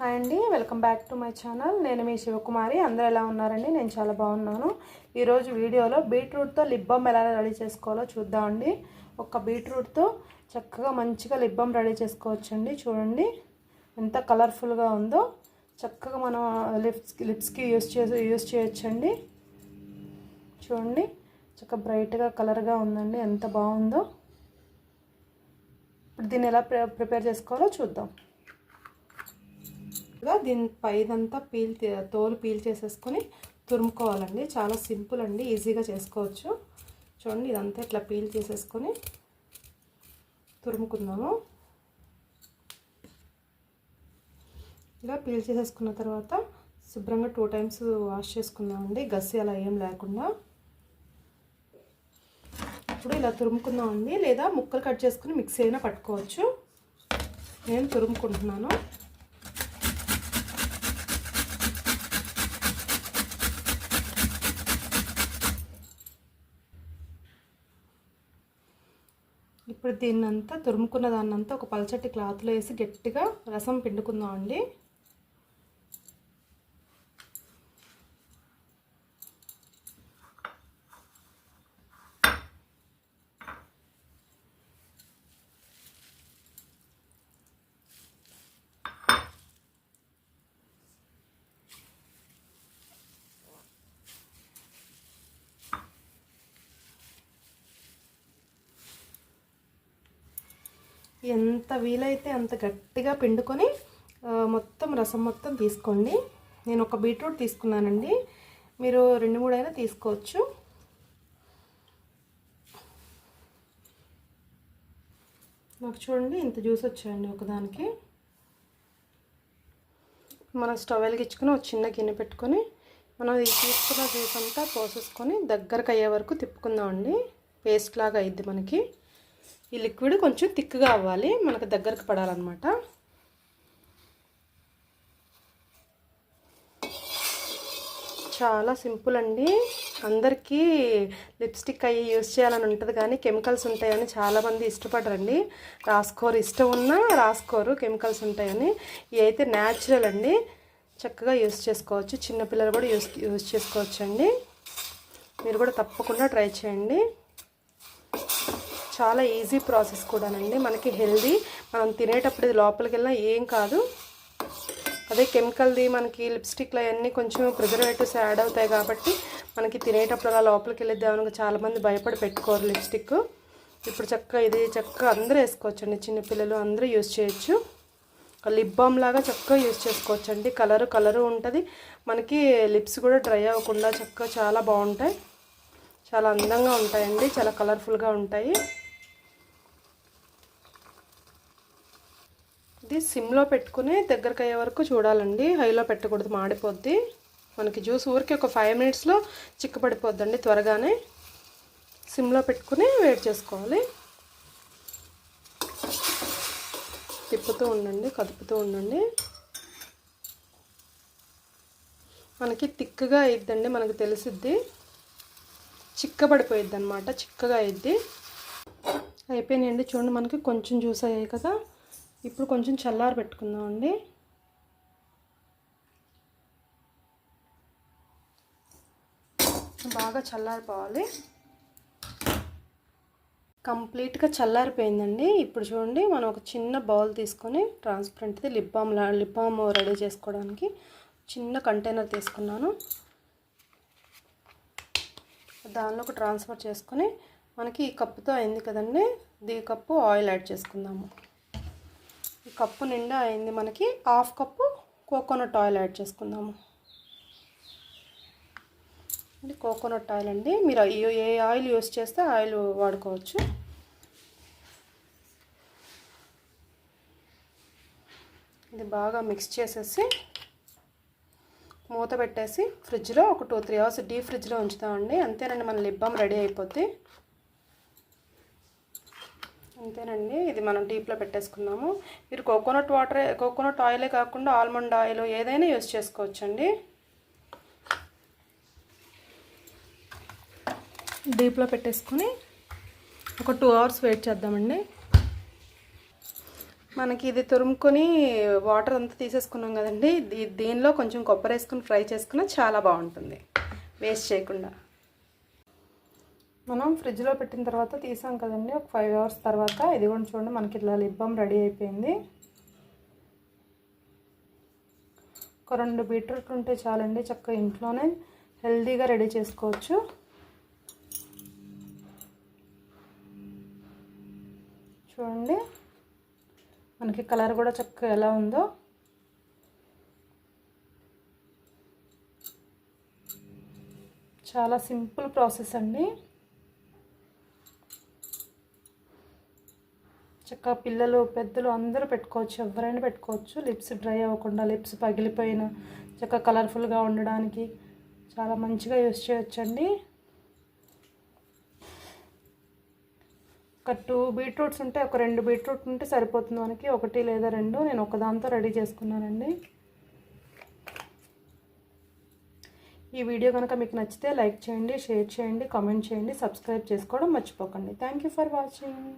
Hi అండి welcome back to my channel. నేను మీ శివకుమారి. అందరూ ఎలా ఉన్నారండి? నేను చాలా బాగున్నాను. ఈరోజు వీడియోలో బీట్రూట్తో లిప్ బామ్ ఎలా రెడీ చేసుకోవాలో చూద్దామండి ఒక బీట్రూట్తో చక్కగా మంచిగా లిప్ బామ్ రెడీ చేసుకోవచ్చండి. చూడండి ఎంత కలర్ఫుల్గా ఉందో. చక్కగా మనం లిప్స్ లిప్స్కి యూస్ చేసి యూస్ చేయొచ్చండి. చూడండి చక్కగా బ్రైట్గా కలర్గా ఉందండి. ఎంత బాగుందో. ఇప్పుడు దీన్ని ఎలా ప్రిపేర్ చేసుకోవాలో చూద్దాం. దీని పైదంతా పీల్ తోలు పీల్ చేసేసుకొని తురుముకోవాలండి. చాలా సింపుల్ అండి ఈజీగా చేసుకోవచ్చు. చూడండి ఇదంతా ఇట్లా పీల్ చేసేసుకొని తురుముకుందాము. ఇలా పీల్ చేసేసుకున్న తర్వాత శుభ్రంగా టూ టైమ్స్ వాష్ చేసుకుందామండి. గస్సి అలా ఏం లేకుండా. ఇప్పుడు ఇలా తురుముకుందామండి. లేదా ముక్కలు కట్ చేసుకుని మిక్సీ అయినా పట్టుకోవచ్చు. నేను తురుముకుంటున్నాను. ఇప్పుడు దీన్నంతా తురుముకున్న దాన్నంతా ఒక పలచటి క్లాత్లో వేసి గట్టిగా రసం పిండుకుందాం అండి ఎంత వీలైతే అంత గట్టిగా పిండుకొని మొత్తం రసం మొత్తం తీసుకోండి. నేను ఒక బీట్రూట్ తీసుకున్నానండి. మీరు రెండు మూడు అయినా తీసుకోవచ్చు. నాకు చూడండి ఇంత జ్యూస్ వచ్చాయండి ఒకదానికి. మనం స్టవ్ వెలిగించుకుని ఒక చిన్న గిన్నె పెట్టుకొని మనం ఈ తీసుకున్న జ్యూస్ అంతా పోసేసుకొని దగ్గరకు అయ్యే వరకు తిప్పుకుందామండి. పేస్ట్ లాగా అయింది మనకి. ఈ లిక్విడ్ కొంచెం థిక్గా అవ్వాలి. మనకు దగ్గరకు పడాలన్నమాట. చాలా సింపుల్ అండి. అందరికీ లిప్స్టిక్ అయ్యి యూజ్ చేయాలని ఉంటుంది కానీ కెమికల్స్ ఉంటాయని చాలామంది ఇష్టపడరండి. రాసుకోరు. ఇష్టం ఉన్నా రాసుకోరు. కెమికల్స్ ఉంటాయని. ఇవి అయితే న్యాచురల్ అండి. చక్కగా యూస్ చేసుకోవచ్చు. చిన్నపిల్లలు కూడా యూస్ యూజ్ చేసుకోవచ్చు అండి మీరు కూడా తప్పకుండా ట్రై చేయండి. చాలా ఈజీ ప్రాసెస్ కూడానండి. మనకి హెల్దీ మనం తినేటప్పుడు ఇది లోపలికి వెళ్ళినా ఏం కాదు. అదే కెమికల్ది మనకి లిప్స్టిక్లు అవన్నీ కొంచెం ప్రిజర్వేటివ్స్ యాడ్ అవుతాయి కాబట్టి మనకి తినేటప్పుడు అలా లోపలికి వెళ్ళిద్దామని చాలామంది భయపడి పెట్టుకోరు లిప్స్టిక్ ఇప్పుడు చక్కగా ఇది చక్కగా అందరూ వేసుకోవచ్చండి. చిన్నపిల్లలు అందరూ యూజ్ చేయొచ్చు. లిప్ బామ్ లాగా చక్కగా యూజ్ చేసుకోవచ్చండి. కలరు కలరు ఉంటుంది. మనకి లిప్స్ కూడా డ్రై అవ్వకుండా చక్కగా చాలా బాగుంటాయి. చాలా అందంగా ఉంటాయండి. చాలా కలర్ఫుల్గా ఉంటాయి. ఇది సిమ్లో పెట్టుకుని దగ్గరకు అయ్యే వరకు చూడాలండి. హైలో పెట్టకూడదు మాడిపోద్ది. మనకి జ్యూస్ ఊరికి ఒక ఫైవ్ మినిట్స్లో చిక్కపడిపోద్దండి త్వరగానే. సిమ్లో పెట్టుకుని వేడి చేసుకోవాలి. తిప్పుతూ ఉండండి కదుపుతూ ఉండండి. మనకి తిక్కగా అయిద్దండి మనకు తెలిసిద్ది. చిక్కబడిపోయిద్ది అనమాట చిక్కగా అయిద్ది. అయిపోయినాయండి చూడండి మనకి కొంచెం జ్యూస్ అయ్యాయి కదా. ఇప్పుడు కొంచెం చల్లారి పెట్టుకుందాం అండి. బాగా చల్లారిపోవాలి. కంప్లీట్గా చల్లారిపోయిందండి. ఇప్పుడు చూడండి మనం ఒక చిన్న బౌల్ తీసుకొని ట్రాన్స్పరెంట్ది lip balm lip balm ready చేసుకోవడానికి చిన్న కంటైనర్ తీసుకున్నాను. దానిలోకి ట్రాన్స్ఫర్ చేసుకొని మనకి ఈ కప్పుతో అయింది కదండి. దీ కప్పు ఆయిల్ యాడ్ చేసుకుందాము. కప్పు నిండా అయింది మనకి. Half cup coconut oil add చేసుకుందాము. ఇది కోకోనట్ ఆయిల్ అండి. మీరు ఏ ఆయిల్ యూస్ చేస్తే ఆయిల్ వాడుకోవచ్చు. ఇది బాగా మిక్స్ చేసేసి మూత పెట్టేసి ఫ్రిడ్జ్లో ఒక టూ త్రీ అవర్స్ డీప్ ఫ్రిడ్జ్లో ఉంచుతామండి. అంతేనండి మన లిప్ బామ్ రెడీ అయిపోద్ది. అంతేనండి. ఇది మనం డీప్లో పెట్టేసుకున్నాము మీరు కోకోనట్ వాటర్ కోకోనట్ ఆయిలే కాకుండా ఆల్మండ్ ఆయిల్ ఏదైనా యూస్ చేసుకోవచ్చండి. డీప్లో పెట్టేసుకొని ఒక టూ అవర్స్ వెయిట్ చేద్దామండి. మనకి ఇది తురుముకొని వాటర్ అంతా తీసేసుకున్నాం కదండి. దీ- దీనిలో కొంచెం కొబ్బరి వేసుకుని ఫ్రై చేసుకున్న చాలా బాగుంటుంది. వేస్ట్ చేయకుండా. మనం ఫ్రిడ్జ్లో పెట్టిన తర్వాత తీసాం కదండి. ఒక ఫైవ్ అవర్స్ తర్వాత ఇది కూడా చూడండి మనకి ఇట్లా లిబ్బం రెడీ అయిపోయింది. ఒక రెండు బీట్రూట్ ఉంటే చాలండి చక్కగా ఇంట్లోనే హెల్దీగా రెడీ చేసుకోవచ్చు. చూడండి మనకి కలర్ కూడా చక్కగా ఎలా ఉందో. చాలా సింపుల్ ప్రాసెస్ అండి. చక్కగా పిల్లలు పెద్దలు అందరూ పెట్టుకోవచ్చు. ఎవరైనా పెట్టుకోవచ్చు. లిప్స్ డ్రై అవ్వకుండా లిప్స్ పగిలిపోయిన చక్కగా కలర్ఫుల్గా ఉండడానికి చాలా మంచిగా యూస్ చేయొచ్చండి. ఒక టూ బీట్రూట్స్ ఉంటే ఒక రెండు బీట్రూట్ ఉంటే సరిపోతుంది మనకి. ఒకటి లేదా రెండు నేను ఒకదాంతో రెడీ చేసుకున్నానండి. ఈ వీడియో కనుక మీకు నచ్చితే లైక్ చేయండి షేర్ చేయండి కామెంట్ చేయండి సబ్స్క్రైబ్ చేసుకోవడం మర్చిపోకండి. Thank you for watching